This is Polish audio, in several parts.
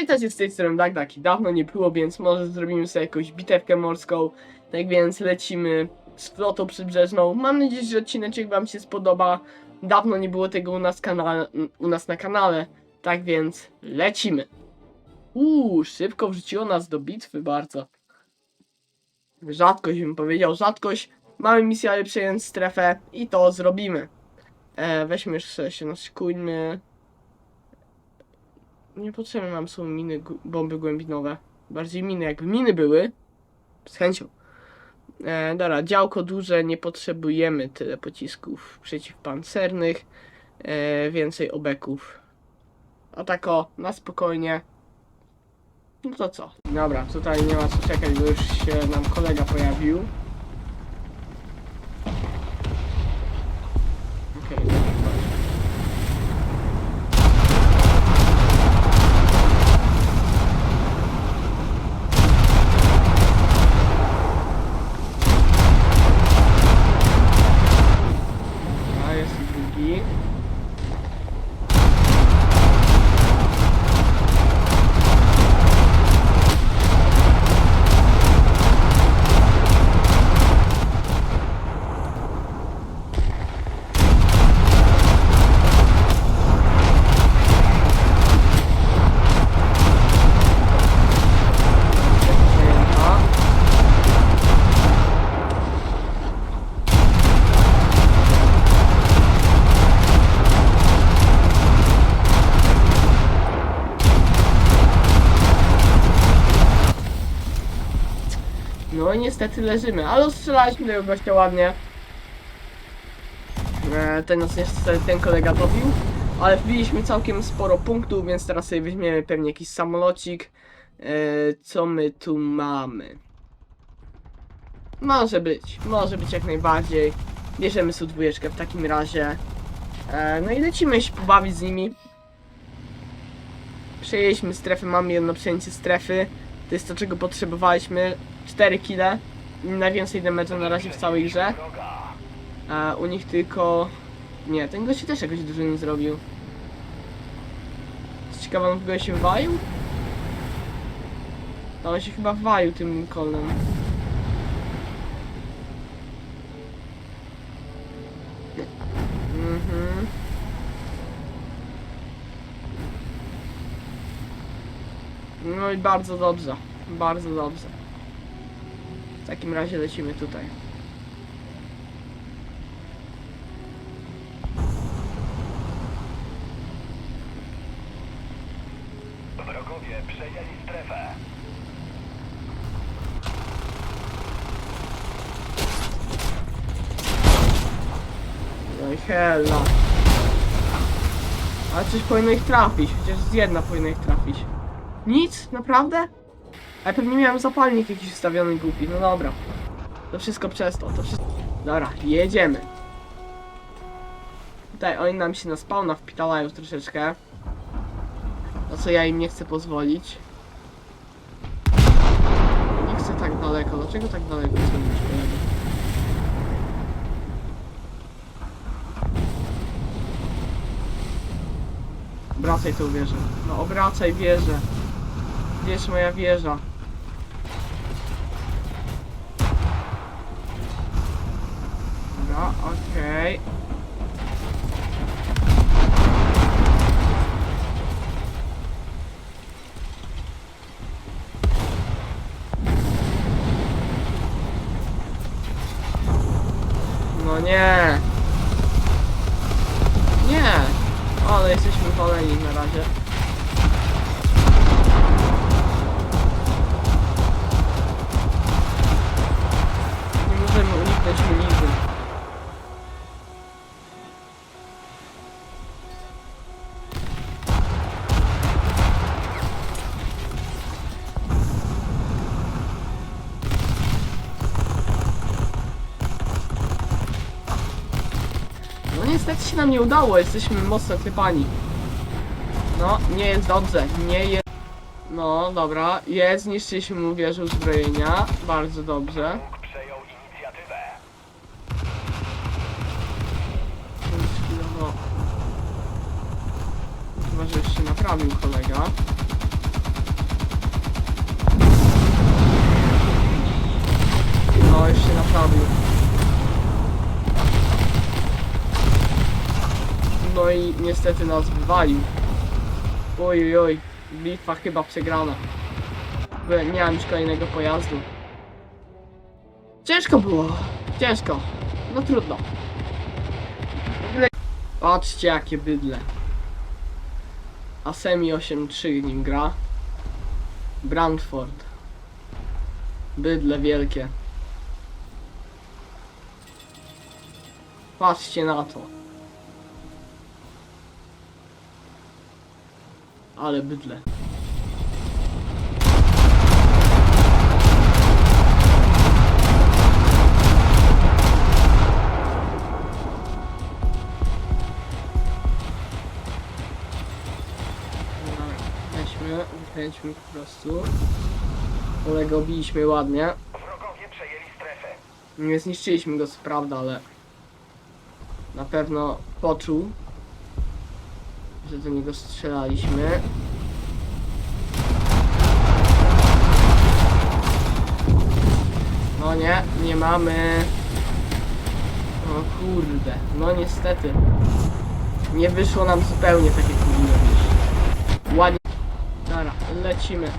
Witajcie z tej strony tak, tak, dawno nie było, więc może zrobimy sobie jakąś bitewkę morską. Tak więc lecimy z flotą przybrzeżną. Mam nadzieję, że odcineczek wam się spodoba. Dawno nie było tego u nas, kanale, u nas na kanale. Tak więc lecimy. Uuu, szybko wrzuciło nas do bitwy bardzo. Rzadkość bym powiedział, rzadkość. Mamy misję, ale przejąć strefę i to zrobimy. E, weźmy jeszcze się naszykujmy. Niepotrzebne nam są miny, bomby głębinowe. Bardziej miny, jakby miny były. Z chęcią. E, dobra, działko duże, nie potrzebujemy tyle pocisków przeciwpancernych. E, więcej obeków. A tak o, na spokojnie. No to co? Dobra, tutaj nie ma co czekać, bo już się nam kolega pojawił. Niestety leżymy, ale ostrzelaliśmy tego gościa ładnie. E, ten nas niestety ten kolega dobił, ale wbiliśmy całkiem sporo punktów, więc teraz sobie weźmiemy pewnie jakiś samolocik. E, co my tu mamy? Może być, może być jak najbardziej. Bierzemy dwójeczkę w takim razie. E, no i lecimy się pobawić z nimi. Przejęliśmy strefę, mamy jedno przejęcie strefy. To jest to, czego potrzebowaliśmy. 4 kile. Najwięcej damage'a na razie w całej grze. A u nich tylko... Nie, ten gość też jakoś dużo nie zrobił. Ciekawe, on w ogóle się waił? No, on się chyba waił tym kolem. Mhm. No i bardzo dobrze. Bardzo dobrze. W takim razie lecimy tutaj. Wrogowie przejęli strefę. No i hella. Ale coś powinno ich trafić, chociaż z jedna powinna ich trafić. Nic? Naprawdę? Ale pewnie miałem zapalnik jakiś wstawiony głupi, no dobra. To wszystko przez to, to wszystko... Dobra, jedziemy. Tutaj oni nam się na spawna wpitalają troszeczkę. Na co ja im nie chcę pozwolić. Nie chcę tak daleko, dlaczego tak daleko kolego? Obracaj tą wieżę. No obracaj wieżę. Gdzie jest moja wieża? Jesteśmy woleni na razie. niestety się nam nie udało, jesteśmy mocno klepani. No, nie jest dobrze, nie jest... No, dobra, jest, zniszczyliśmy mu wieżę uzbrojenia, bardzo dobrze. No. Chyba, że jeszcze naprawił kolega. No, jeszcze naprawił. No i niestety nas wywalił. Oj, oj. Bitwa chyba przegrana. Bo nie mam już kolejnego pojazdu. Ciężko było. Ciężko. No trudno. Patrzcie jakie bydle. Asemi 8.3 nim gra. Brantford. Bydle wielkie. Patrzcie na to. Ale bydle. Weźmy, wykręćmy po prostu. Ale go biliśmy ładnie. Wrogowie przejęli strefę. Nie zniszczyliśmy go, co prawda, ale na pewno poczuł, że do niego strzelaliśmy. No nie, nie mamy. O kurde, no niestety. Nie wyszło nam zupełnie tak jak powinno być. Ładnie. Dobra, lecimy.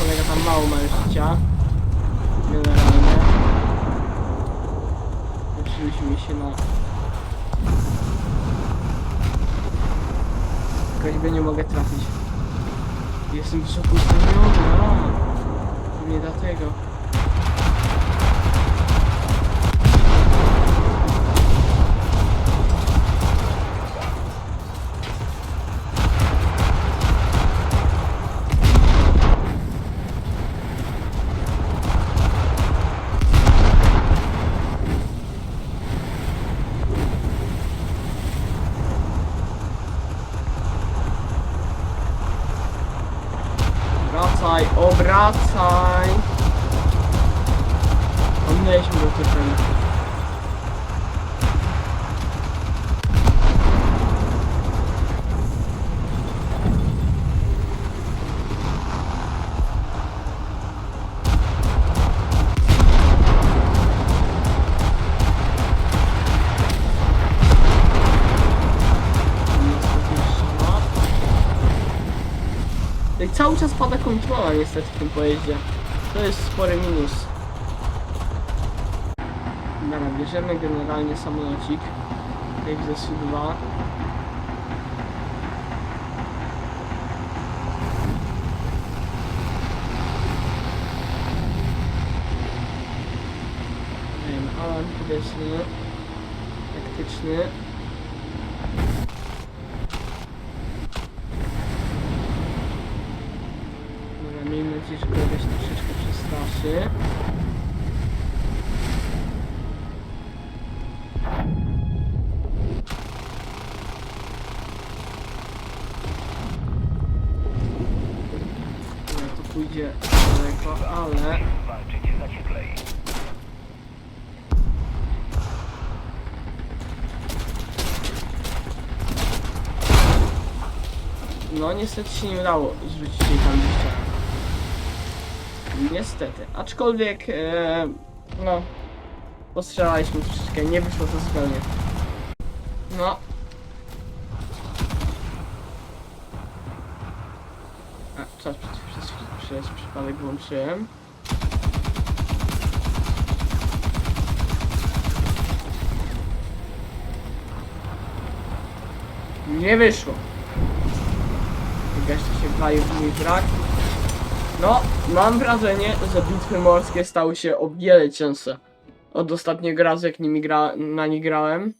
Kolega tam mało ma już życia. Generalnie. Uczyliśmy się na... Choćby nie mogę trafić. Jestem w szoku nie dlatego. Obracaj! Ominęliśmy go No cały czas pada kontrola niestety w tym pojeździe. To jest spory minus. Dobra, bierzemy generalnie samolocik. Jak ze Su-2. Nie wiem, alarm powietrzny. Taktyczny. Nadzieję, że kogoś troszeczkę przestraszy. To pójdzie daleko, ale... No niestety się nie udało zrzucić jej tam liścia. Niestety. Aczkolwiek, e, no, postrzelaliśmy troszeczkę, nie wyszło to zupełnie. No. A, czas przez, przez, przez przypadek włączyłem. Nie wyszło. Jeszcze się walił w mój brak. No, mam wrażenie, że bitwy morskie stały się o wiele cięższe. Od ostatniego razu, jak nimi gra, na nie grałem.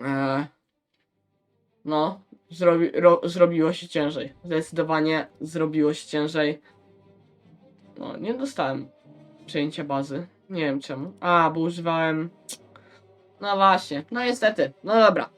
Eee, No, zrobi, ro, zrobiło się ciężej. Zdecydowanie zrobiło się ciężej. No, nie dostałem przejęcia bazy. Nie wiem czemu. A, bo używałem. No właśnie, no niestety. No dobra.